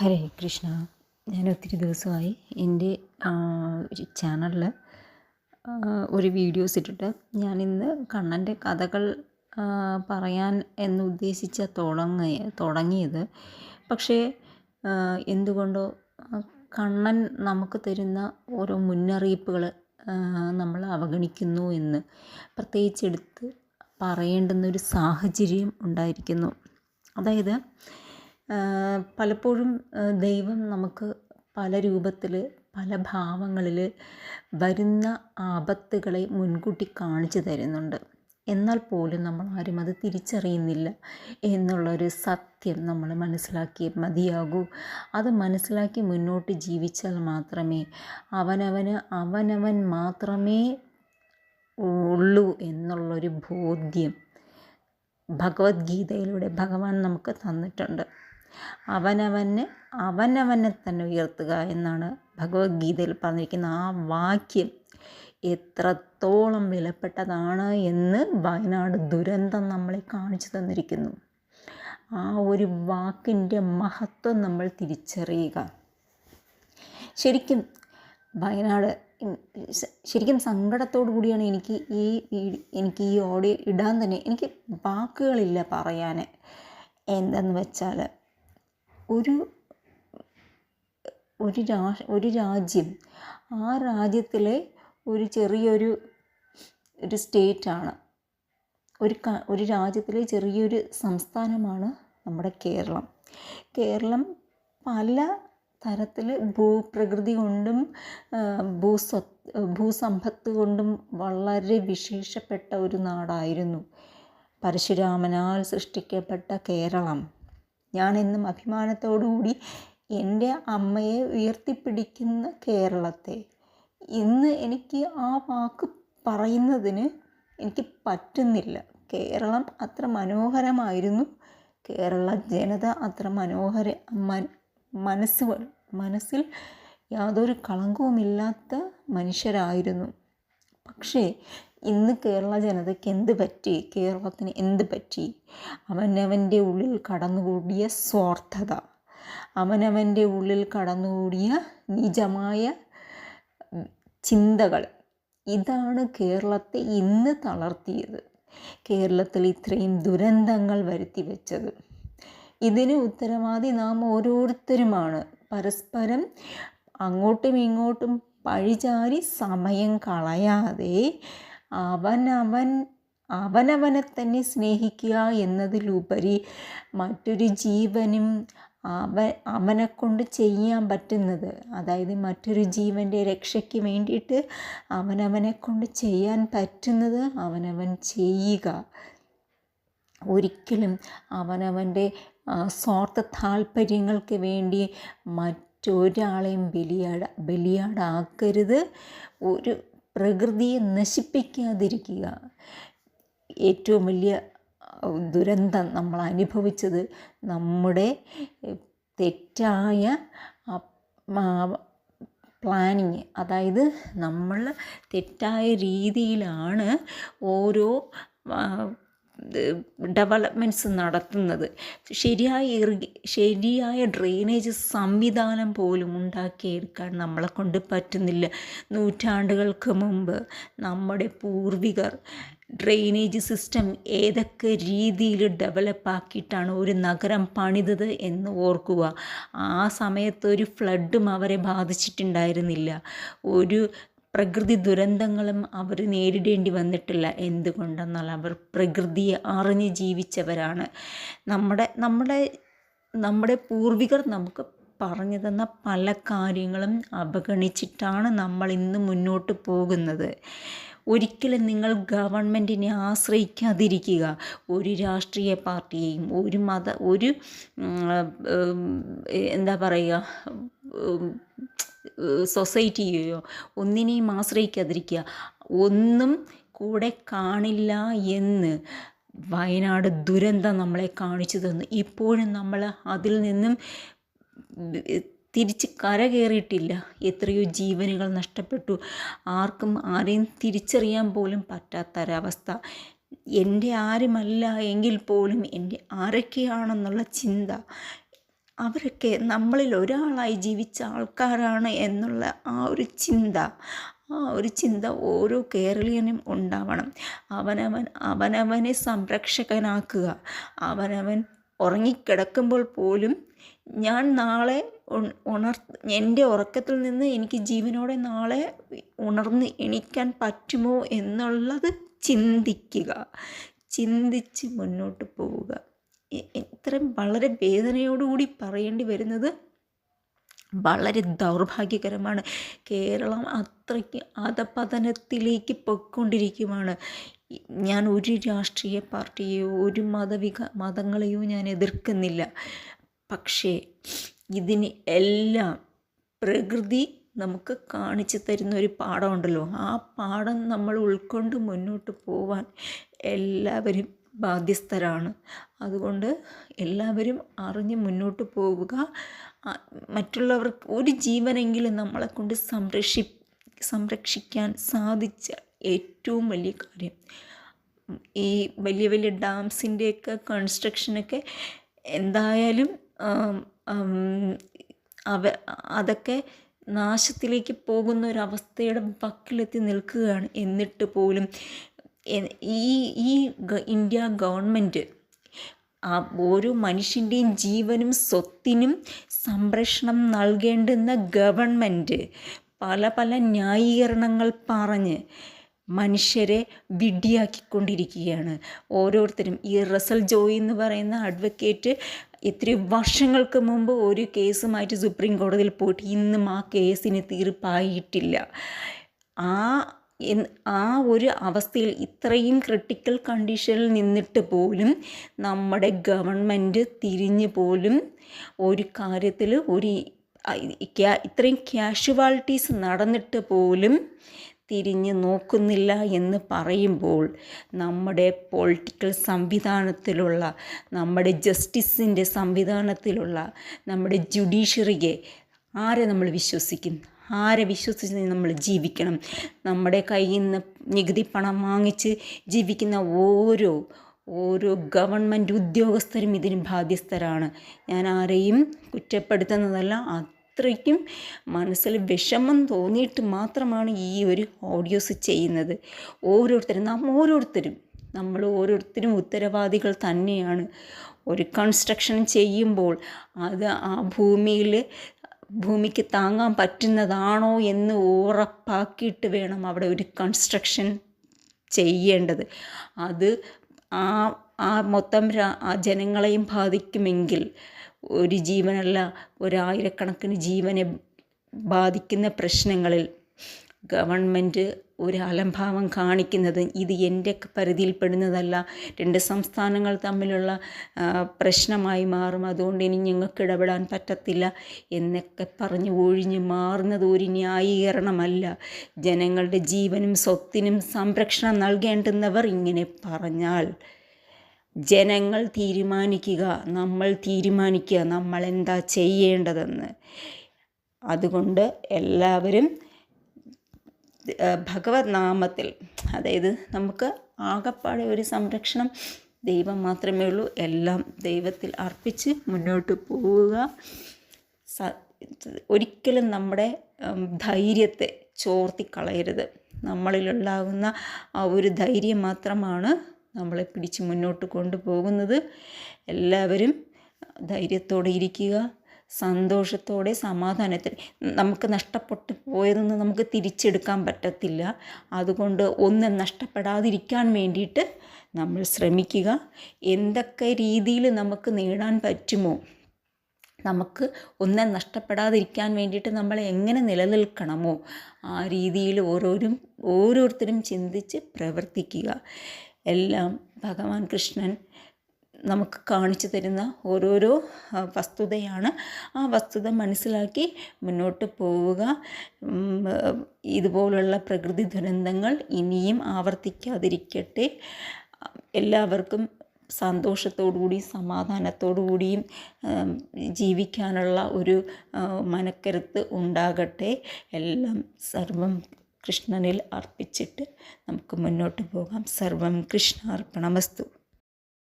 ഹരേ കൃഷ്ണ. ഞാൻ ഒത്തിരി ദിവസമായി എന്റെ ചാനലിൽ ഒരു വീഡിയോസ് ഇട്ടിട്ട് ഞാനിന്ന് കണ്ണന്റെ കഥകൾ പറയാൻ എന്നുദ്ദേശിച്ച തുടങ്ങി തുടങ്ങിയത്. പക്ഷേ എന്തുകൊണ്ടോ കണ്ണൻ നമുക്ക് തരുന്ന ഓരോ മുന്നറിയിപ്പുകൾ നമ്മൾ അവഗണിക്കുന്നു എന്ന് പ്രത്യേകിച്ച് എടുത്ത് പറയേണ്ടുന്ന ഒരു സാഹചര്യം ഉണ്ടായിരിക്കുന്നു. അതായത് പലപ്പോഴും ദൈവം നമുക്ക് പല രൂപത്തിൽ പല ഭാവങ്ങളിൽ വരുന്ന ആപത്തുകളെ മുൻകൂട്ടി കാണിച്ചു തരുന്നുണ്ട്. എന്നാൽ പോലും നമ്മൾ ആരും അത് തിരിച്ചറിയുന്നില്ല എന്നുള്ളൊരു സത്യം നമ്മൾ മനസ്സിലാക്കി മതിയാകൂ. അത് മനസ്സിലാക്കി മുന്നോട്ട് ജീവിച്ചാൽ മാത്രമേ അവനവന് അവനവൻ മാത്രമേ ഉള്ളൂ എന്നുള്ളൊരു ബോധ്യം ഭഗവത്ഗീതയിലൂടെ ഭഗവാൻ നമുക്ക് തന്നിട്ടുണ്ട്. അവനവന് അവനവനെ തന്നെ ഉയർത്തുക എന്നാണ് ഭഗവത്ഗീതയിൽ പറഞ്ഞിരിക്കുന്ന ആ വാക്യം. എത്രത്തോളം വിലപ്പെട്ടതാണ് എന്ന് വയനാട് ദുരന്തം നമ്മളെ കാണിച്ചു തന്നിരിക്കുന്നു. ആ ഒരു വാക്കിന്റെ മഹത്വം നമ്മൾ തിരിച്ചറിയുക. ശരിക്കും വയനാട് ശരിക്കും സങ്കടത്തോടു കൂടിയാണ് എനിക്ക് ഈ എനിക്ക് ഈ ഓഡിയോ ഇടാൻ തന്നെ എനിക്ക് വാക്കുകളില്ല പറയാൻ. എന്തെന്ന് വെച്ചാൽ ഒരു ഒരു രാ ഒരു രാജ്യം ആ രാജ്യത്തിലെ ഒരു ചെറിയൊരു ഒരു സ്റ്റേറ്റാണ്. ഒരു ക ഒരു രാജ്യത്തിലെ ചെറിയൊരു സംസ്ഥാനമാണ് നമ്മുടെ കേരളം. കേരളം പല തരത്തിൽ ഭൂപ്രകൃതി കൊണ്ടും ഭൂസ്വ ഭൂസമ്പത്ത് കൊണ്ടും വളരെ വിശേഷപ്പെട്ട ഒരു നാടായിരുന്നു. പരശുരാമനാൽ സൃഷ്ടിക്കപ്പെട്ട കേരളം. ഞാനെന്നും അഭിമാനത്തോടുകൂടി എന്റെ അമ്മയെ ഉയർത്തിപ്പിടിക്കുന്ന കേരളത്തെ. ഇന്ന് എനിക്ക് ആ വാക്ക് പറയുന്നതിന് എനിക്ക് പറ്റുന്നില്ല. കേരളം അത്ര മനോഹരമായിരുന്നു. കേരള ജനത അത്ര മനോഹര മനസ്സ് മനസ്സിൽ യാതൊരു കളങ്കവുമില്ലാത്ത മനുഷ്യരായിരുന്നു. പക്ഷേ ഇന്ന് കേരള ജനതയ്ക്ക് എന്ത് പറ്റി? കേരളത്തിന് എന്ത് പറ്റി? അവനവന്റെ ഉള്ളിൽ കടന്നുകൂടിയ സ്വാർത്ഥത. അവനവന്റെ ഉള്ളിൽ കടന്നുകൂടിയ നിജമായ ചിന്തകൾ. ഇതാണ് കേരളത്തെ ഇന്ന് തളർത്തിയത്. കേരളത്തിൽ ഇത്രയും ദുരന്തങ്ങൾ വരുത്തി വെച്ചത്. ഇതിന് ഉത്തരവാദി നാം ഓരോരുത്തരുമാണ്. പരസ്പരം അങ്ങോട്ടും ഇങ്ങോട്ടും പഴിചാരി സമയം കളയാതെ അവനവൻ അവനവനെ തന്നെ സ്നേഹിക്കുക എന്നതിലുപരി മറ്റൊരു ജീവനും അവ അവനെ കൊണ്ട് ചെയ്യാൻ പറ്റുന്നത്. അതായത് മറ്റൊരു ജീവന്റെ രക്ഷയ്ക്ക് വേണ്ടിയിട്ട് അവനവനെ കൊണ്ട് ചെയ്യാൻ പറ്റുന്നത് അവനവൻ ചെയ്യുക. ഒരിക്കലും അവനവന്റെ സ്വാർത്ഥ താല്പര്യങ്ങൾക്ക് വേണ്ടി മറ്റൊരാളെയും ബലിയാട ബലിയാടാക്കരുത്. ഒരു പ്രകൃതിയെ നശിപ്പിക്കാതിരിക്കുക. ഏറ്റവും വലിയ ദുരന്തം നമ്മൾ അനുഭവിച്ചത് നമ്മുടെ തെറ്റായ പ്ലാനിങ് അതായത് നമ്മൾ തെറ്റായ രീതിയിലാണ് ഓരോ ഡെവലപ്മെന്റ്സ് നടത്തുന്നത്. ശരിയായ ശരിയായ ഡ്രെയിനേജ് സംവിധാനം പോലും ഉണ്ടാക്കിയെടുക്കാൻ നമ്മളെ കൊണ്ട് പറ്റുന്നില്ല. നൂറ്റാണ്ടുകൾക്ക് മുമ്പ് നമ്മുടെ പൂർവികർ ഡ്രെയിനേജ് സിസ്റ്റം ഏതൊക്കെ രീതിയിൽ ഡെവലപ്പാക്കിയിട്ടാണ് ഒരു നഗരം പണിതത് എന്ന് ഓർക്കുക. ആ സമയത്ത് ഒരു ഫ്ലഡും അവരെ ബാധിച്ചിട്ടുണ്ടായിരുന്നില്ല. ഒരു പ്രകൃതി ദുരന്തങ്ങളും അവർ നേരിടേണ്ടി വന്നിട്ടില്ല. എന്തുകൊണ്ടെന്നാൽ അവർ പ്രകൃതിയെ അറിഞ്ഞ് ജീവിച്ചവരാണ്. നമ്മുടെ നമ്മുടെ നമ്മുടെ പൂർവികർ നമുക്ക് പറഞ്ഞു തന്ന പല കാര്യങ്ങളും അവഗണിച്ചിട്ടാണ് നമ്മൾ ഇന്ന് മുന്നോട്ട് പോകുന്നത്. ഒരിക്കലും നിങ്ങൾ ഗവൺമെന്റിനെ ആശ്രയിക്കാതിരിക്കുക. ഒരു രാഷ്ട്രീയ പാർട്ടിയെയും ഒരു മത ഒരു എന്താ പറയുക സൊസൈറ്റിയെയോ ഒന്നിനെയും ആശ്രയിക്കാതിരിക്കുക. ഒന്നും കൂടെ കാണില്ല എന്ന് വയനാട് ദുരന്തം നമ്മളെ കാണിച്ചു തന്നു. ഇപ്പോഴും നമ്മൾ അതിൽ നിന്നും തിരിച്ച് കരകയറിയിട്ടില്ല എത്രയോ ജീവനുകൾ നഷ്ടപ്പെട്ടു. ആർക്കും ആരെയും തിരിച്ചറിയാൻ പോലും പറ്റാത്തൊരവസ്ഥ. എന്റെ ആരുമല്ല എങ്കിൽ പോലും എന്റെ ആരൊക്കെയാണെന്നുള്ള ചിന്ത. അവരൊക്കെ നമ്മളിൽ ഒരാളായി ജീവിച്ച ആൾക്കാരാണ് എന്നുള്ള ആ ഒരു ചിന്ത. ആ ഒരു ചിന്ത ഓരോ കേരളീയനും ഉണ്ടാവണം. അവനവൻ അവനവനെ സംരക്ഷകനാക്കുക. അവനവൻ ഉറങ്ങിക്കിടക്കുമ്പോൾ പോലും ഞാൻ നാളെ ഉണർ എന്റെ ഉറക്കത്തിൽ നിന്ന് എനിക്ക് ജീവനോടെ നാളെ ഉണർന്ന് എണീക്കാൻ പറ്റുമോ എന്നുള്ളത് ചിന്തിക്കുക. ചിന്തിച്ച് മുന്നോട്ട് പോവുക. ഇത്രയും വളരെ വേദനയോടുകൂടി പറയേണ്ടി വരുന്നത് വളരെ ദൗർഭാഗ്യകരമാണ്. കേരളം അത്രയ്ക്ക് അധപതനത്തിലേക്ക് പൊയ്ക്കൊണ്ടിരിക്കുവാണ്. ഞാൻ ഒരു രാഷ്ട്രീയ പാർട്ടിയെയോ ഒരു മതവിക മതങ്ങളെയോ ഞാൻ എതിർക്കുന്നില്ല. പക്ഷേ ഇതിന് എല്ലാം പ്രകൃതി നമുക്ക് കാണിച്ചു തരുന്ന ഒരു പാഠമുണ്ടല്ലോ. ആ പാഠം നമ്മൾ ഉൾക്കൊണ്ട് മുന്നോട്ട് പോവാൻ എല്ലാവരും ബാധ്യസ്ഥരാണ്. അതുകൊണ്ട് എല്ലാവരും അറിഞ്ഞ് മുന്നോട്ട് പോവുക. മറ്റുള്ളവർക്ക് ഒരു ജീവനെങ്കിലും നമ്മളെക്കൊണ്ട് സംരക്ഷി സംരക്ഷിക്കാൻ സാധിച്ച ഏറ്റവും വലിയ കാര്യം. ഈ വലിയ വലിയ ഡാംസിന്റെയൊക്കെ കൺസ്ട്രക്ഷനൊക്കെ എന്തായാലും അവ അതൊക്കെ നാശത്തിലേക്ക് പോകുന്ന ഒരവസ്ഥയുടെ വക്കിലെത്തി നിൽക്കുകയാണ്. എന്നിട്ട് പോലും ഈ ഈ ഇന്ത്യ ഗവൺമെന്റ് ഓരോ മനുഷ്യന്റെയും ജീവനും സ്വത്തിനും സംരക്ഷണം നൽകേണ്ടുന്ന ഗവൺമെന്റ് പല പല ന്യായീകരണങ്ങൾ പറഞ്ഞ് മനുഷ്യരെ വിഡ്ഢിയാക്കിക്കൊണ്ടിരിക്കുകയാണ്. ഓരോരുത്തരും ഈ റസൽ ജോയി എന്ന് പറയുന്ന അഡ്വക്കേറ്റ് ഇത്തിരി വർഷങ്ങൾക്ക് മുമ്പ് ഒരു കേസുമായിട്ട് സുപ്രീം കോടതിയിൽ പോയിട്ട് ഇന്നും ആ കേസിന് തീർപ്പായിട്ടില്ല. ആ ആ ഒരു അവസ്ഥയിൽ ഇത്രയും ക്രിട്ടിക്കൽ കണ്ടീഷനിൽ നിന്നിട്ട് പോലും നമ്മുടെ ഗവൺമെന്റ് തിരിഞ്ഞു പോലും ഒരു കാര്യത്തിൽ ഒരു ഇത്രയും ക്യാഷ്വാലിറ്റീസ് നടന്നിട്ട് പോലും തിരിഞ്ഞ് നോക്കുന്നില്ല എന്ന് പറയുമ്പോൾ നമ്മുടെ പൊളിറ്റിക്കൽ സംവിധാനത്തിലുള്ള നമ്മുടെ ജസ്റ്റിസിന്റെ സംവിധാനത്തിലുള്ള നമ്മുടെ ജുഡീഷ്യറിയെ ആരെ നമ്മൾ വിശ്വസിക്കും? ആരെ വിശ്വസിച്ച് നമ്മൾ ജീവിക്കണം? നമ്മുടെ കയ്യിൽ നിന്ന് നികുതി പണം വാങ്ങിച്ച് ജീവിക്കുന്ന ഓരോ ഓരോ ഗവൺമെന്റ് ഉദ്യോഗസ്ഥരും ഇതിന് ബാധ്യസ്ഥരാണ്. ഞാൻ ആരെയും കുറ്റപ്പെടുത്തുന്നതല്ല അത്രയ്ക്കും മനസ്സിൽ വിഷമം തോന്നിയിട്ട് മാത്രമാണ് ഈ ഒരു ഓഡിയോസ് ചെയ്യുന്നത്. ഓരോരുത്തരും നാം ഓരോരുത്തരും നമ്മൾ ഓരോരുത്തരും ഉത്തരവാദികൾ തന്നെയാണ്. ഒരു കൺസ്ട്രക്ഷൻ ചെയ്യുമ്പോൾ അത് ആ ഭൂമിയിൽ ഭൂമിക്ക് താങ്ങാൻ പറ്റുന്നതാണോ എന്ന് ഉറപ്പാക്കിയിട്ട് വേണം അവിടെ ഒരു കൺസ്ട്രക്ഷൻ ചെയ്യേണ്ടത്. അത് ആ ആ മൊത്തം ആ ജനങ്ങളെയും ബാധിക്കുമെങ്കിൽ ഒരു ജീവനല്ല ഒരായിരക്കണക്കിന് ജീവനെ ബാധിക്കുന്ന പ്രശ്നങ്ങളിൽ ഗവൺമെന്റ് ഒരു അലംഭാവം കാണിക്കുന്നത് ഇത് എന്റെ പരിധിയിൽപ്പെടുന്നതല്ല. രണ്ട് സംസ്ഥാനങ്ങൾ തമ്മിലുള്ള പ്രശ്നമായി മാറും. അതുകൊണ്ട് ഇനി ഞങ്ങൾക്ക് ഇടപെടാൻ പറ്റത്തില്ല എന്നൊക്കെ പറഞ്ഞ് ഒഴിഞ്ഞ് മാറുന്നത് ഒരു ന്യായീകരണമല്ല. ജനങ്ങളുടെ ജീവനും സ്വത്തിനും സംരക്ഷണം നൽകേണ്ടുന്നവർ ഇങ്ങനെ പറഞ്ഞാൽ ജനങ്ങൾ തീരുമാനിക്കുക നമ്മൾ തീരുമാനിക്കുക നമ്മൾ എന്താ ചെയ്യേണ്ടതെന്ന്. അതുകൊണ്ട് എല്ലാവരും ഭഗവത് നാമത്തിൽ അതായത് നമുക്ക് ആകപ്പാടെ ഒരു സംരക്ഷണം ദൈവം മാത്രമേ ഉള്ളൂ. എല്ലാം ദൈവത്തിൽ അർപ്പിച്ച് മുന്നോട്ട് പോവുക. ഒരിക്കലും നമ്മുടെ ധൈര്യത്തെ ചോർത്തിക്കളയരുത്. നമ്മളിലുണ്ടാകുന്ന ആ ഒരു ധൈര്യം മാത്രമാണ് നമ്മളെ പിടിച്ച് മുന്നോട്ട് കൊണ്ടുപോകുന്നത്. എല്ലാവരും ധൈര്യത്തോടെ ഇരിക്കുക സന്തോഷത്തോടെ സമാധാനത്തിൽ നമുക്ക് നഷ്ടപ്പെട്ടു പോയതൊന്നും നമുക്ക് തിരിച്ചെടുക്കാൻ പറ്റത്തില്ല. അതുകൊണ്ട് ഒന്നും നഷ്ടപ്പെടാതിരിക്കാൻ വേണ്ടിയിട്ട് നമ്മൾ ശ്രമിക്കുക. എന്തൊക്കെ രീതിയിൽ നമുക്ക് നേടാൻ പറ്റുമോ? നമുക്ക് ഒന്നും നഷ്ടപ്പെടാതിരിക്കാൻ വേണ്ടിയിട്ട് നമ്മൾ എങ്ങനെ നിലനിൽക്കണമോ? ആ രീതിയിൽ ഓരോരും ഓരോരുത്തരും ചിന്തിച്ച് പ്രവർത്തിക്കുക. എല്ലാം ഭഗവാൻ കൃഷ്ണൻ നമുക്ക് കാണിച്ചു തരുന്ന ഓരോരോ വസ്തുതയാണ്. ആ വസ്തുത മനസ്സിലാക്കി മുന്നോട്ട് പോവുക. ഇതുപോലുള്ള പ്രകൃതി ദുരന്തങ്ങൾ ഇനിയും ആവർത്തിക്കാതിരിക്കട്ടെ. എല്ലാവർക്കും സന്തോഷത്തോടുകൂടി സമാധാനത്തോടുകൂടിയും ജീവിക്കാനുള്ള ഒരു മനക്കരുത്ത് ഉണ്ടാകട്ടെ. എല്ലാം സർവം കൃഷ്ണനിൽ അർപ്പിച്ചിട്ട് നമുക്ക് മുന്നോട്ട് പോകാം. സർവം കൃഷ്ണാർപ്പണമസ്തു.